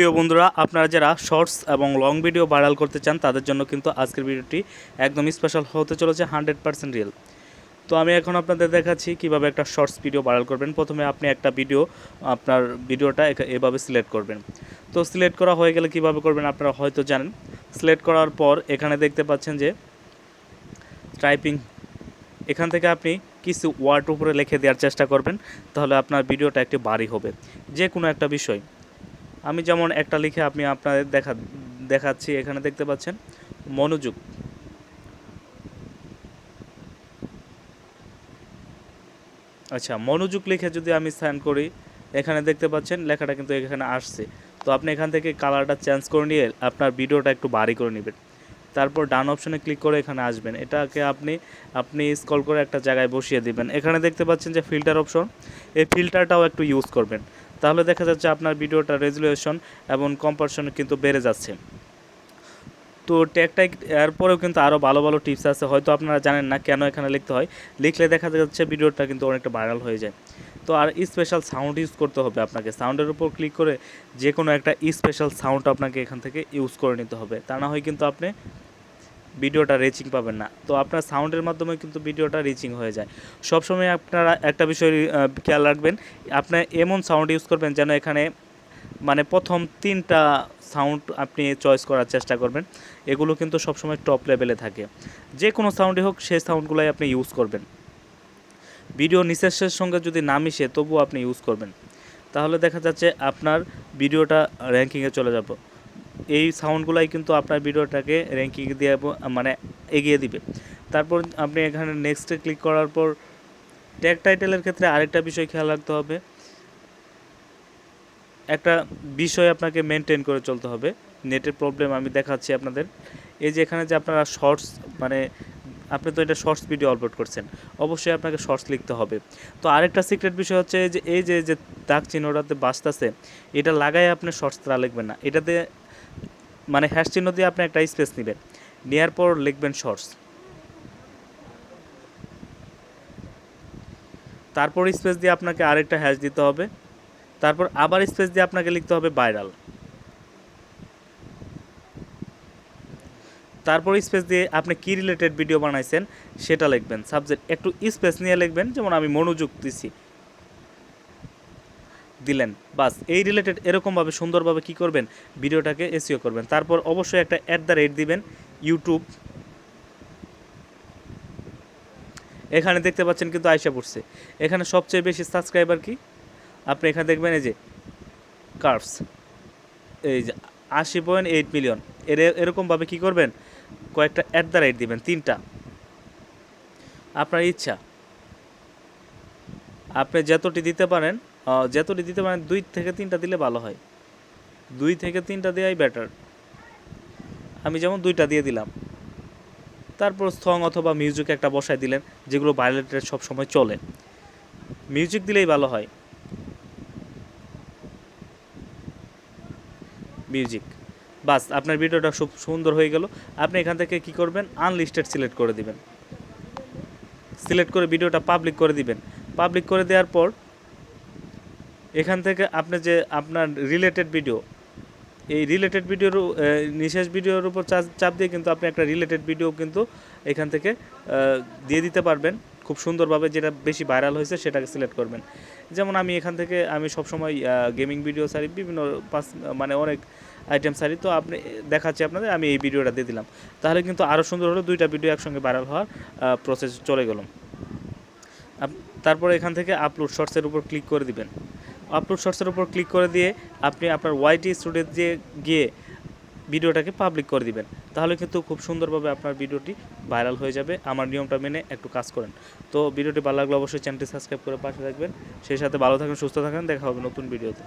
প্রিয় বন্ধুরা, আপনারা যারা শর্টস এবং লং ভিডিও ভাইরাল করতে চান, তাদের জন্য কিন্তু আজকের ভিডিওটি একদম স্পেশাল হতে চলেছে হান্ড্রেড পার্সেন্ট রিয়েল তো আমি এখন আপনাদের দেখাচ্ছি কীভাবে একটা শর্টস ভিডিও ভাইরাল করবেন। প্রথমে আপনি একটা ভিডিও, আপনার ভিডিওটা এভাবে সিলেক্ট করবেন। তো সিলেক্ট করা হয়ে গেলে কীভাবে করবেন আপনারা হয়তো জানেন। সিলেক্ট করার পর এখানে দেখতে পাচ্ছেন যে টাইপিং এখান থেকে আপনি কিছু ওয়ার্ড উপরে লিখে দেওয়ার চেষ্টা করবেন, তাহলে আপনার ভিডিওটা একটি বাড়ি হবে। যে কোনো একটা বিষয়। আমি যেমন একটা লিখে আপনি আপনাদের দেখা, দেখাচ্ছি, এখানে দেখতে পাচ্ছেন, মনোযোগ। আচ্ছা মনোযোগ লিখে যদি আমি সাইন করি, এখানে দেখতে পাচ্ছেন, লেখাটা কিন্তু এখানে আসছে। তো আপনি এখান থেকে কালারটা চেঞ্জ করে নিয়ে আপনার ভিডিওটা একটু বাড়ি করে নেবেন। তারপর ডান অপশনে ক্লিক করে এখানে আসবেন। এটাকে আপনি আপনি স্কল করে একটা জায়গায় বসিয়ে দিবেন। এখানে দেখতে পাচ্ছেন যে ফিল্টার অপশন। এই ফিল্টারটাও একটু ইউজ করবেন। তাহলে দেখা যাচ্ছে আপনার ভিডিওটা রেজুলেশন এবং কম্পারশন কিন্তু বেড়ে যাচ্ছে। তো ট্যাগটা এরপরেও কিন্তু আরও ভালো ভালো টিপস আছে। হয়তো আপনারা জানেন না কেন এখানে লিখতে হয়। লিখলে দেখা যাচ্ছে ভিডিওটা কিন্তু অনেকটা ভাইরাল হয়ে যায়। তো আর স্পেশাল সাউন্ড ইউজ করতে হবে আপনাকে। সাউন্ডের উপর ক্লিক করে যে কোনো একটা স্পেশাল সাউন্ড আপনাকে এখান থেকে ইউজ করে নিতে হবে। তা না হয় কিন্তু আপনি ভিডিওটা রিচিং পাবেন না। তো আপনার সাউন্ডের মাধ্যমে কিন্তু ভিডিওটা রিচিং হয়ে যায়। সবসময় আপনারা একটা বিষয় খেয়াল রাখবেন আপনার এমন সাউন্ড ইউজ করবেন যেন এখানে মানে প্রথম তিনটা সাউন্ড আপনি চয়েস করার চেষ্টা করবেন। এগুলো কিন্তু সবসময় টপ লেভেলে থাকে। যে কোনো সাউন্ডই হোক, সেই সাউন্ডগুলোই আপনি ইউজ করবেন। ভিডিও নিঃশ্বাসের সঙ্গে যদি না মিশে, তবুও আপনি ইউজ করবেন। তাহলে দেখা যাচ্ছে আপনার ভিডিওটা র্যাঙ্কিংয়ে চলে যাব। এই সাউন্ডগুলাই কিন্তু আপনার ভিডিওটাকে র্যাঙ্কিং দিয়ে মানে এগিয়ে দিবে। তারপর আপনি এখানে নেক্সটে ক্লিক করার পর ট্যাগ টাইটেলের ক্ষেত্রে আরেকটা বিষয় খেয়াল রাখতে হবে। একটা বিষয় আপনাকে মেনটেন করে চলতে হবে। নেটের প্রবলেম আমি দেখাচ্ছি আপনাদের। এই যে এখানে যে আপনারা শর্টস মানে আপনি তো এটা শর্টস ভিডিও আপলোড করছেন, অবশ্যই আপনাকে শর্টস লিখতে হবে। তো আরেকটা সিক্রেট বিষয় হচ্ছে যে, এই যে যে দাগ চিহ্নটাতে বাঁচতেছে এটা লাগাই আপনি শর্টস তারা লিখবেন না। এটাতে মানে হ্যাশ চিহ্ন দিয়ে আপনি একটা স্পেস নেবেন। নেওয়ার পর লিখবেন শর্টস তারপর স্পেস দিয়ে আপনাকে আরেকটা হ্যাশ দিতে হবে। তারপর আবার স্পেস দিয়ে আপনাকে লিখতে হবে ভাইরাল তারপর স্পেস দিয়ে আপনি কি রিলেটেড ভিডিও বানাইছেন, সেটা লিখবেন। সাবজেক্ট একটু স্পেস নিয়ে লিখবেন, যেমন আমি মনোযোগ দিছি। দিলেন। বাস, এই রিলেটেড এরকমভাবে, সুন্দরভাবে কি করবেন? ভিডিওটাকে এসিও করবেন। তারপর অবশ্যই একটা অ্যাট দ্য রেট দিবেন ইউটিউব এখানে দেখতে পাচ্ছেন কিন্তু আয়সা পড়ছে। এখানে সবচেয়ে বেশি সাবস্ক্রাইবার কি? আপনি এখানে দেখবেন এই যে কার্ভস এই যে আশি পয়েন্ট এইট মিলিয়ন এর, এরকমভাবে কী করবেন? কয়েকটা অ্যাট দ্য রেট দিবেন, তিনটা। আপনার ইচ্ছা। আপনি যতটি দিতে পারেন যতটি দিতে পারেন, দুই থেকে তিনটা দিলে ভালো হয়। দুই থেকে তিনটা দেওয়াই বেটার আমি যেমন দুইটা দিয়ে দিলাম। তারপর সং অথবা মিউজিক একটা বসায় দিলেন, যেগুলো ভায়োলেটের সব সময় চলে। মিউজিক দিলেই ভালো হয়। মিউজিক বাস, আপনার ভিডিওটা খুব সুন্দর হয়ে গেল। আপনি এখান থেকে কি করবেন? আনলিস্টেড সিলেক্ট করে দিবেন। সিলেক্ট করে ভিডিওটা পাবলিক করে দিবেন। পাবলিক করে দেওয়ার পর এখান থেকে আপনি যে আপনার রিলেটেড ভিডিও এই রিলেটেড ভিডিওর নিশেষ ভিডিওর উপর চাপ- দিয়ে কিন্তু আপনি একটা রিলেটেড ভিডিও কিন্তু এখান থেকে দিয়ে দিতে পারবেন। খুব সুন্দরভাবে যেটা বেশি ভাইরাল হয়েছে সেটাকে সিলেক্ট করবেন। যেমন আমি এখান থেকে, আমি সবসময় গেমিং ভিডিও সারি বিভিন্ন পাস মানে অনেক আইটেম সারি তো আপনি, দেখাচ্ছি আপনাদের, আমি এই ভিডিওটা দিয়ে দিলাম। তাহলে কিন্তু আরও সুন্দর হলো, দুইটা ভিডিও একসঙ্গে ভাইরাল হওয়ার প্রসেস চলে গেল। আপ- তারপরে এখান থেকে আপলোড শর্টসের উপর ক্লিক করে দিবেন। আপলোড শর্টসের উপর ক্লিক করে দিয়ে আপনি আপনার ওয়াইটি স্টুডিও দিয়ে গিয়ে ভিডিওটাকে পাবলিক করে দিবেন। তাহলে কিন্তু খুব সুন্দরভাবে আপনার ভিডিওটি ভাইরাল হয়ে যাবে। আমার নিয়মটা মেনে একটু কাজ করেন। তো ভিডিওটি ভালো লাগলে অবশ্যই চ্যানেলটি সাবস্ক্রাইব করে পাশে থাকবেন। সেই সাথে ভালো থাকেন সুস্থ থাকেন দেখা হবে নতুন ভিডিওতে।